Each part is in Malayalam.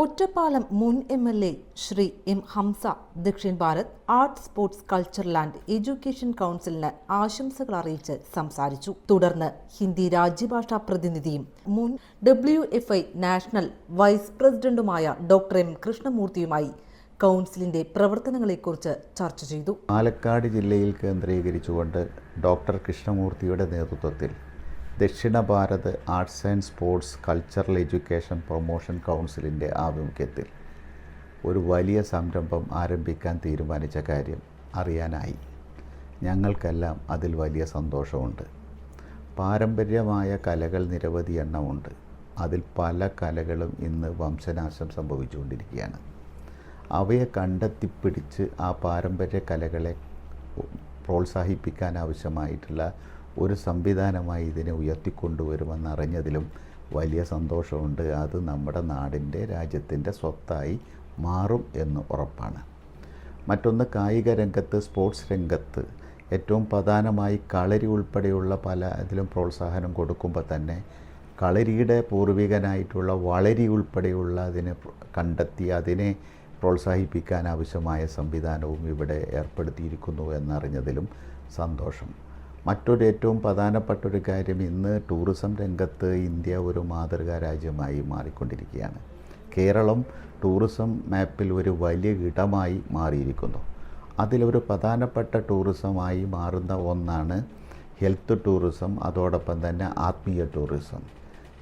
ഒറ്റപ്പാലം മുൻ M L A Shri M Hamsa Dakshin Bharat art sports culture and education കൗൺസിലിന് ആശംസകൾ അറിയിച്ച് സംസാരിച്ചു. തുടർന്ന് ഹിന്ദി രാജ്യഭാഷാ പ്രതിനിധിയും മുൻ W F I national vice പ്രസിഡന്റുമായ ഡോക്ടർ എം കൃഷ്ണമൂർത്തിയുമായി കൗൺസിലിന്റെ പ്രവർത്തനങ്ങളെക്കുറിച്ച് ചർച്ച ചെയ്തു. പാലക്കാട് ജില്ലയിൽ കേന്ദ്രീകരിച്ചുകൊണ്ട് ഡോക്ടർ കൃഷ്ണമൂർത്തിയുടെ നേതൃത്വത്തിൽ Dakshina Bharat arts and sports cultural education promotion കൗൺസിലിന്റെ ആഭിമുഖ്യത്തിൽ ഒരു വലിയ സംരംഭം ആരംഭിക്കാൻ തീരുമാനിച്ച കാര്യം അറിയാനായി. ഞങ്ങൾക്കെല്ലാം അതിൽ വലിയ സന്തോഷമുണ്ട്. പാരമ്പര്യമായ കലകൾ നിരവധി എണ്ണമുണ്ട്. അതിൽ പല കലകളും ഇന്ന് വംശനാശം സംഭവിച്ചുകൊണ്ടിരിക്കുകയാണ്. അവയെ കണ്ടെത്തിപ്പിടിച്ച് ആ പാരമ്പര്യ കലകളെ പ്രോത്സാഹിപ്പിക്കാൻ ആവശ്യമായിട്ടുള്ള ഒരു സംവിധാനമായി ഇതിനെ ഉയർത്തിക്കൊണ്ടുവരുമെന്ന് അറിഞ്ഞതിലും വലിയ സന്തോഷമുണ്ട്. അത് നമ്മുടെ നാടിന്റെ രാജ്യത്തിന്റെ സ്വത്തായി മാറും എന്ന് ഉറപ്പാണ്. മറ്റൊന്ന് കായിക രംഗത്ത് സ്പോർട്സ് രംഗത്ത്. ഏറ്റവും പ്രധാനമായി കളരി ഉൾപ്പെടെയുള്ള പല ഇതിലും പ്രോത്സാഹനം കൊടുക്കുമ്പോൾ തന്നെ കളരിയുടെ പൂർവികനായിട്ടുള്ള വളരി ഉൾപ്പെടെയുള്ള അതിനെ കണ്ടെത്തി അതിനെ പ്രോത്സാഹിപ്പിക്കാൻ ആവശ്യമായ സംവിധാനവും ഇവിടെ ഏർപ്പെടുത്തിയിരിക്കുന്നു എന്നറിഞ്ഞതിലും സന്തോഷം. മറ്റൊരു ഏറ്റവും പ്രധാനപ്പെട്ട ഒരു കാര്യം ഇന്ന് ടൂറിസം രംഗത്ത് ഇന്ത്യ ഒരു മാതൃകാ രാജ്യമായി മാറിക്കൊണ്ടിരിക്കുകയാണ്. കേരളം ടൂറിസം മാപ്പിൽ ഒരു വലിയ ഇടമായി മാറിയിരിക്കുന്നു. അതിലൊരു പ്രധാനപ്പെട്ട ടൂറിസമായി മാറുന്ന ഒന്നാണ് ഹെൽത്ത് ടൂറിസം അതോടൊപ്പം തന്നെ ആത്മീയ ടൂറിസം.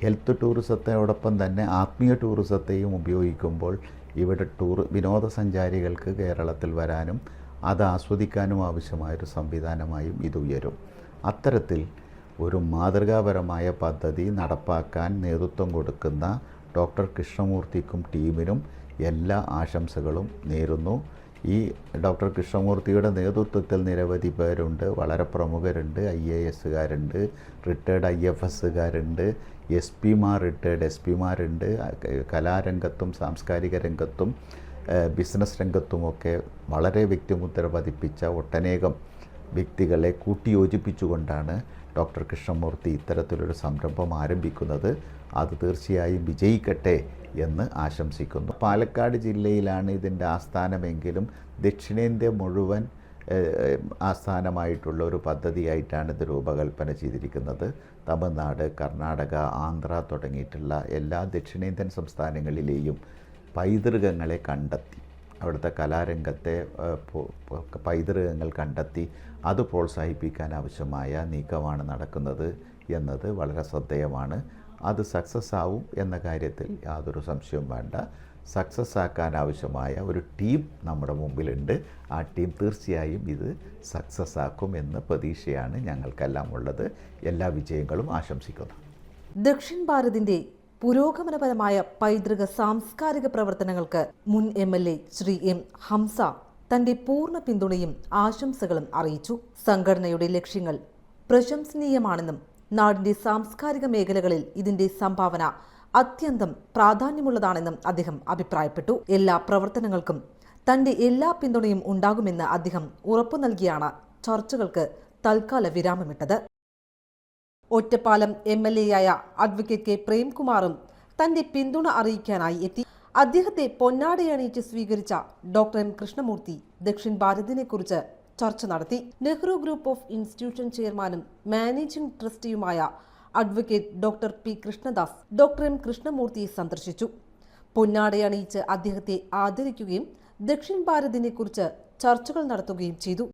ഹെൽത്ത് ടൂറിസത്തോടൊപ്പം തന്നെ ആത്മീയ ടൂറിസത്തെയും ഉപയോഗിക്കുമ്പോൾ ഇവിടെ ടൂർ വിനോദസഞ്ചാരികൾക്ക് കേരളത്തിൽ വരാനും അത് ആസ്വദിക്കാനും ആവശ്യമായൊരു സംവിധാനമായും ഇത് ഉയരും. അത്തരത്തിൽ ഒരു മാതൃകാപരമായ പദ്ധതി നടപ്പാക്കാൻ നേതൃത്വം കൊടുക്കുന്ന ഡോക്ടർ കൃഷ്ണമൂർത്തിക്കും ടീമിനും എല്ലാ ആശംസകളും നേരുന്നു. ഈ ഡോക്ടർ കൃഷ്ണമൂർത്തിയുടെ നേതൃത്വത്തിൽ നിരവധി പേരുണ്ട്. വളരെ പ്രമുഖരുണ്ട്. ഐ എ എസ്സുകാരുണ്ട്. റിട്ടയർഡ് ഐ എഫ് എസ്സുകാരുണ്ട്. എസ് പിമാർ റിട്ടയർഡ് എസ് പിമാരുണ്ട്. കലാരംഗത്തും സാംസ്കാരിക രംഗത്തും ബിസിനസ് രംഗത്തുമൊക്കെ വളരെ വ്യക്തിമുദ്ര പതിപ്പിച്ച ഒട്ടനേകം വ്യക്തികളെ കൂട്ടിയോജിപ്പിച്ചുകൊണ്ടാണ് ഡോക്ടർ കൃഷ്ണമൂർത്തി ഇത്തരത്തിലൊരു സംരംഭം ആരംഭിക്കുന്നത്. അത് തീർച്ചയായും വിജയിക്കട്ടെ എന്ന് ആശംസിക്കുന്നു. പാലക്കാട് ജില്ലയിലാണ് ഇതിന്റെ ആസ്ഥാനമെങ്കിലും ദക്ഷിണേന്ത്യ മുഴുവൻ ആസ്ഥാനമായിട്ടുള്ള ഒരു പദ്ധതിയായിട്ടാണ് ഇത് രൂപകൽപ്പന ചെയ്തിരിക്കുന്നത്. തമിഴ്നാട് കർണാടക ആന്ധ്ര തുടങ്ങിയിട്ടുള്ള എല്ലാ ദക്ഷിണേന്ത്യൻ സംസ്ഥാനങ്ങളിലെയും പൈതൃകങ്ങളെ കണ്ടെത്തി. അവിടുത്തെ കലാരംഗത്തെ പൈതൃകങ്ങൾ കണ്ടെത്തി. അത് പ്രോത്സാഹിപ്പിക്കാൻ ആവശ്യമായ നീക്കമാണ് നടക്കുന്നത് എന്നത് വളരെ ശ്രദ്ധേയമാണ്. അത് സക്സസ് ആവും എന്ന കാര്യത്തിൽ യാതൊരു സംശയവും വേണ്ട. സക്സസ് ആക്കാൻ ആവശ്യമായ ഒരു ടീം നമ്മുടെ മുമ്പിലുണ്ട്. ആ ടീം തീർച്ചയായും ഇത് സക്സസ് ആക്കും എന്ന പ്രതീക്ഷയാണ് ഞങ്ങൾക്കെല്ലാം ഉള്ളത്. എല്ലാ വിജയങ്ങളും ആശംസിക്കുന്നു. ദക്ഷിൺ ഭാരതിന്റെ പുരോഗമനപരമായ പൈതൃക സാംസ്കാരിക പ്രവർത്തനങ്ങൾക്ക് മുൻ M L A Shri M Hamsa തന്റെ പൂർണ പിന്തുണയും ആശംസകളും അറിയിച്ചു. സംഘടനയുടെ ലക്ഷ്യങ്ങൾ പ്രശംസനീയമാണെന്നും നാടിന്റെ സാംസ്കാരിക മേഖലകളിൽ ഇതിന്റെ സംഭാവന അത്യന്തം പ്രാധാന്യമുള്ളതാണെന്നും അദ്ദേഹം അഭിപ്രായപ്പെട്ടു. എല്ലാ പ്രവർത്തനങ്ങൾക്കും തന്റെ എല്ലാ പിന്തുണയും ഉണ്ടാകുമെന്ന് അദ്ദേഹം ഉറപ്പു നൽകിയാണ് ചർച്ചകൾക്ക് തൽക്കാല വിരാമമിട്ടത് ഒറ്റപ്പാലം എം എൽ എയായ അഡ്വക്കേറ്റ് കെ പ്രേംകുമാറും തന്റെ പിന്തുണ അറിയിക്കാനായി എത്തി. അദ്ദേഹത്തെ പൊന്നാടയണിയിച്ച് സ്വീകരിച്ച ഡോക്ടർ എം കൃഷ്ണമൂർത്തി ദക്ഷിൺ ഭാരതിനെക്കുറിച്ച് ചർച്ച നടത്തി. നെഹ്റു ഗ്രൂപ്പ് ഓഫ് ഇൻസ്റ്റിറ്റ്യൂഷൻ ചെയർമാനും managing ട്രസ്റ്റിയുമായ advocate doctor P Krishnadas doctor M കൃഷ്ണമൂർത്തിയെ സന്ദർശിച്ചു. പൊന്നാടയണിയിച്ച് അദ്ദേഹത്തെ ആദരിക്കുകയും ദക്ഷിൺ ഭാരതിനെക്കുറിച്ച് ചർച്ചകൾ നടത്തുകയും ചെയ്തു.